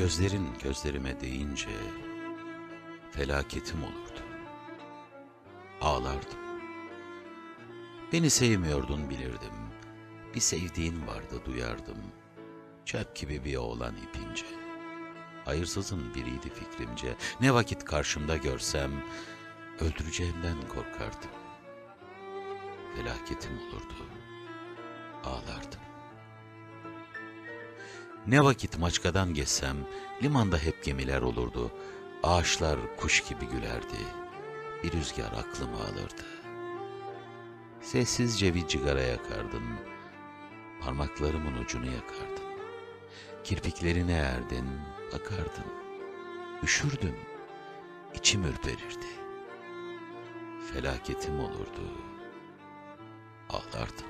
Gözlerin gözlerime değince felaketim olurdu. Ağlardım. Beni sevmiyordun bilirdim. Bir sevdiğin vardı duyardım. Çöp gibi bir oğlan ipince. Hayırsızın biriydi fikrimce. Ne vakit karşımda görsem öldüreceğimden korkardım. Felaketim olurdu. Ağlardım. Ne vakit Maçka'dan geçsem limanda hep gemiler olurdu. Ağaçlar kuş gibi gülerdi. Bir rüzgar aklımı alırdı. Sessizce bir cigara yakardın. Parmaklarımın ucunu yakardın. Kirpiklerine erdin, bakardın. Üşürdüm, içim ürperirdi. Felaketim olurdu, ağlardım.